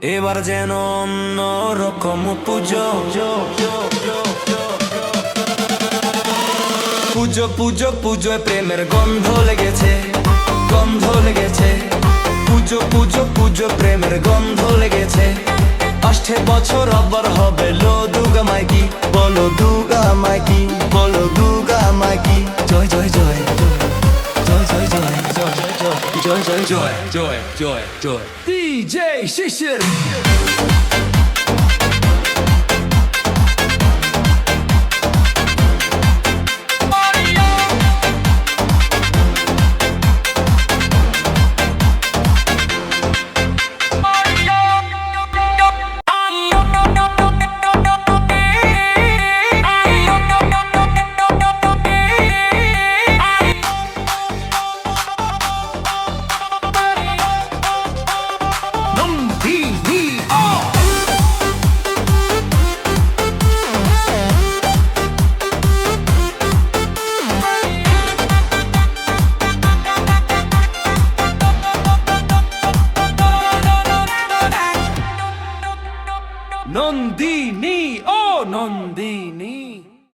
এবার যেন অন্য রকম পুজো। পুজো পুজো, পুজোয় প্রেমের গন্ধ লেগেছে গন্ধ লেগেছে। পুজো পুজো পুজো, প্রেমের গন্ধ লেগেছে। আসছে বছর, আবার হবে লো দুর্গা মাইকি। বলো দুর্গা মাইকি, বলো দুর্গা মাইকি। জয় জয় জয়। joy, joy, joy, joy, joy, joy. DJ Shishir. Nandini ও নন্দিনী।